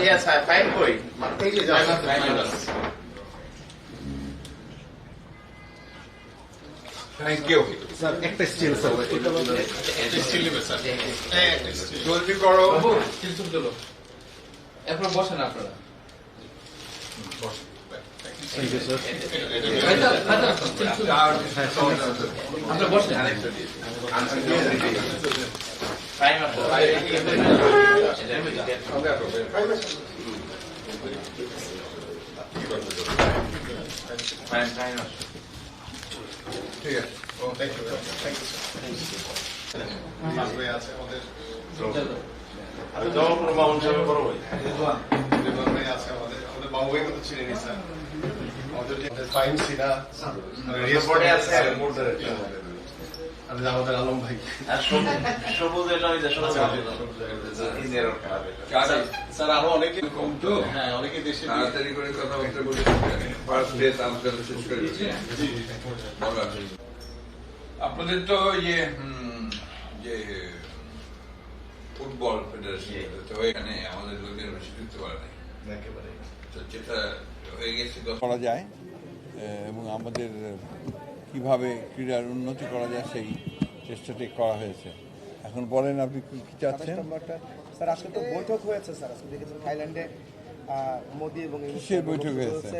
yes, I five কই? Thank you একটা steel sir জলদি করো এরপর বসেন আপনারা। আপনারা বসেন। Time আছে। Time আছে। ঠিক আছে আমি যখন কোনো মাউন্ট যাবে বড় ভাই। রিপোর্টে আছে। আমাদের আলম ভাই আর সবুজ- সবুজ এটা ওই যে সবুজ ইন্ডিয়ার কালার এটা। স্যার আরও অনেকে কম তো? হ্যাঁ অনেকে দেশে তাড়াতাড়ি করে কথাবার্তা বলে ফার্স্ট ডেট আলোচনা শেষ করে আপনাদের তো ইয়ে যে ফুটবল ফেডারেশন তো এখানে আমাদের লোকের বেশি পারে নাই। তো যেটা হয়ে গেছে করা যায় এবং আমাদের কীভাবে ক্রীড়ার উন্নতি করা যায় সেই চেষ্টাটি করা হয়েছে। এখন বলেন আপনি কি কি চাচ্ছেন? স্যার আজকে তো বৈঠক হয়েছে স্যার। আজকে দেখেছেন থাইল্যান্ডে মোদি এবং কিসের বৈঠক হয়েছে?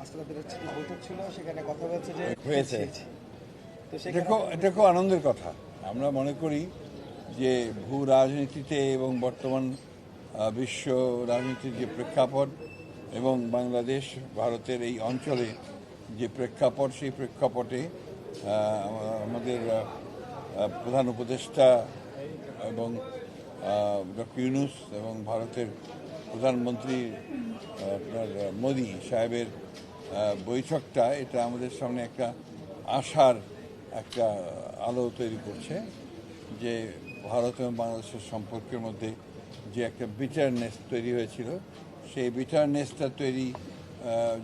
আজকে তাদের বৈঠক ছিল সেখানে কথা হয়েছে যে হয়েছে। তো এটা খুব এটা খুব আনন্দের কথা। আমরা মনে করি যে ভূ রাজনীতিতে এবং বর্তমান বিশ্ব রাজনীতির যে প্রেক্ষাপট এবং বাংলাদেশ ভারতের এই অঞ্চলে যে প্রেক্ষাপট, সেই প্রেক্ষাপটে আমাদের প্রধান উপদেষ্টা এবং ডক্টর ইউনুস এবং ভারতের প্রধানমন্ত্রী আপনার মোদি সাহেবের বৈঠকটা, এটা আমাদের সামনে একটা আশার একটা আলো তৈরি করছে যে ভারত এবং বাংলাদেশের সম্পর্কের মধ্যে যে একটা বিটারনেস তৈরি হয়েছিল, সেই বিটারনেসটা তৈরি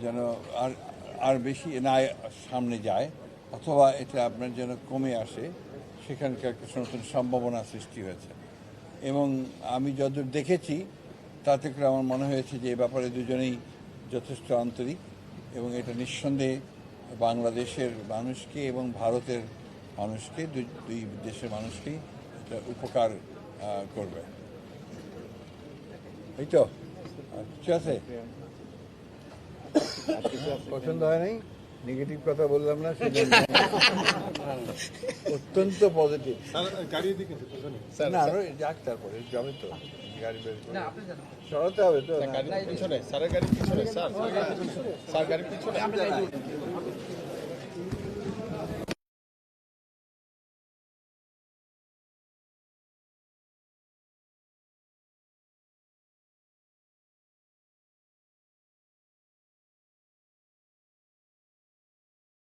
যেন আর আর বেশি না সামনে যায়, অথবা এটা আপনার যেন কমে আসে, সেখানকার কিছু নতুন সম্ভাবনা সৃষ্টি হয়েছে। এবং আমি যতদূর দেখেছি, তাতে করে আমার মনে হয়েছে যে এ ব্যাপারে দুজনেই যথেষ্ট আন্তরিক এবং এটা নিঃসন্দেহে বাংলাদেশের মানুষকে এবং ভারতের মানুষকে, দুই দেশের মানুষকেই এটা উপকার করবে। এই তো আর কিছু আছে। পছন্দ হয় নাই নেগেটিভ কথা বললাম না অত্যন্ত পজিটিভ না আরও যাক তারপরে যাবে তো গাড়ি বের। সরাতে হবে তো গাড়ির গাড়ি পিছনে স্যারের গাড়ি পিছনে। স্যার স্যার পিছনে।